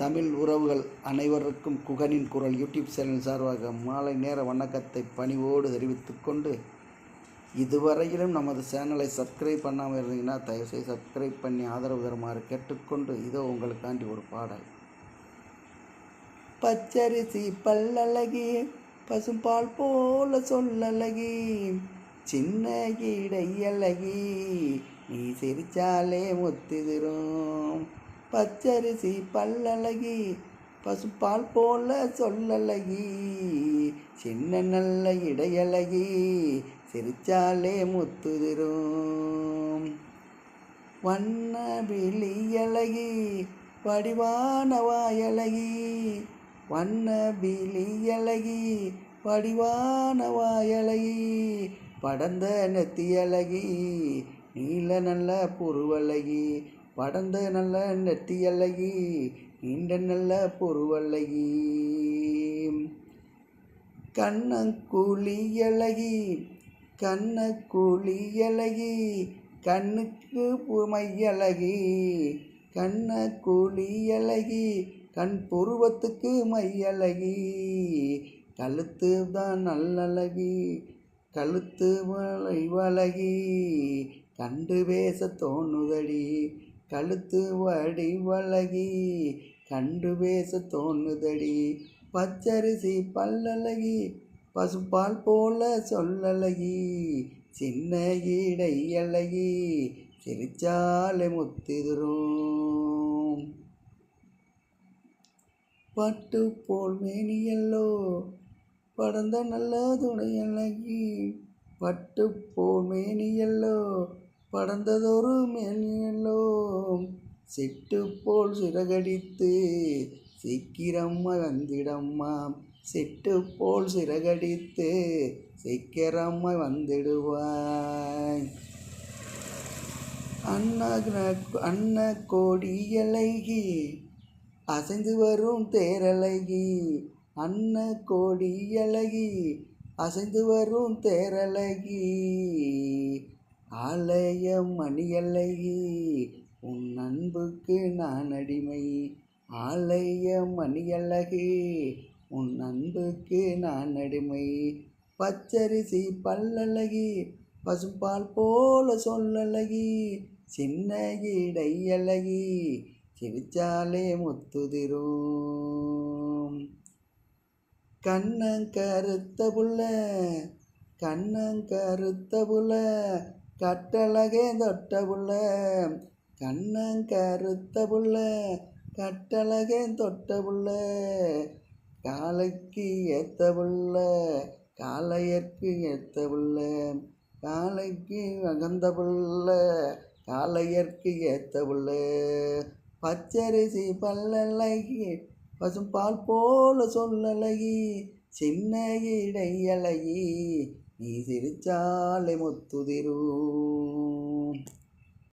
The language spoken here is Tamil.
தமிழ் உறவுகள் அனைவருக்கும் குகனின் குரல் யூடியூப் சேனல் சார்பாக மாலை நேர வணக்கத்தை பணிவோடு தெரிவித்துக்கொண்டு இதுவரையிலும் நமது சேனலை சப்ஸ்கிரைப் பண்ணாமல் இருந்தீங்கன்னா தயவுசெய்து சப்ஸ்கிரைப் பண்ணி ஆதரவு தருமாறு கேட்டுக்கொண்டு இதோ உங்களுக்காண்டி ஒரு பாடல். பச்சரிசி பல்லழகி பசும்பால் போல சொல்லழகி சின்ன இடையழகி நீ சிரிச்சாலே முத்துதிரும். பச்சரிசி பல்லழகி பசுப்பால் போல சொல்லழகி சின்ன நல்ல இடையழகி சிரிச்சாலே முத்துதிரும் வண்ண விழியழகி வடிவான வாயழகி வண்ண விழியழகி வடிவான வாயழகி படர்ந்த நெத்தியழகி நீல நல்ல புருவழகி படர்ந்த நல்ல நெத்தியழகி நீண்ட நல்ல பொருவல்லகி கண்ணங்குழியழகி கண்ணக்குழியழகி கண்ணுக்கு மையழகி கண்ணக்குழியழகி கண் புருவத்துக்கு மையழகி கழுத்து தான் நல்லழகி கழுத்து வளைவழகி கண்டு பேச தோணுதடி கழுத்து வடி வழகி கண்டு பேச தோணுதடி. பச்சரிசி பல்லழகி பசுப்பால் போல சொல்லழகி. சின்ன ஈடை அழகி சிரிச்சாலே முத்திதுரும் பட்டு போல் மேனியல்லோ படந்த நல்ல துணை அழகி. பட்டு போல் மேனியல்லோ படர்ந்ததொரு மேனியல்லோ செட்டு போல் சிறகடித்து சீக்கிரம்மா வந்திடம்மா. செட்டு போல் சிறகடித்து சீக்கிரம்மா வந்துடுவாய். அண்ணா அண்ண கோடியழகி அசைந்து வரும் தேரழகி. அண்ண கோடியழகி அசைந்து வரும் தேரழகி. ஆலயம் மணியழகி உன் அன்புக்கு நான் அடிமை. ஆலயம் மணியழகி உன் அன்புக்கு நான் அடிமை. பச்சரிசி பல்லழகி பசும்பால் போல சொல்லழகி சின்ன இடை அழகி சிரிச்சாலே முத்துதிரும். கண்ணங்கருத்த புள்ள கண்ணங்கருத்த புள்ள கட்டழகே தொட்ட புள்ள கண்ணங்கருத்த புள்ள கட்டழகே தொட்ட புள்ள காலைக்கு ஏத்த புள்ள காளையற்கு ஏத்த புள்ள காளைக்கு அகந்த புள்ள காளையற்கு ஏத்த புள்ள பச்சரிசி பல்லழகி பசும்பால் போல சொல்லழகி சின்ன இடையழகி அழகி நீ சிரிச்சாலை முத்துதிரும்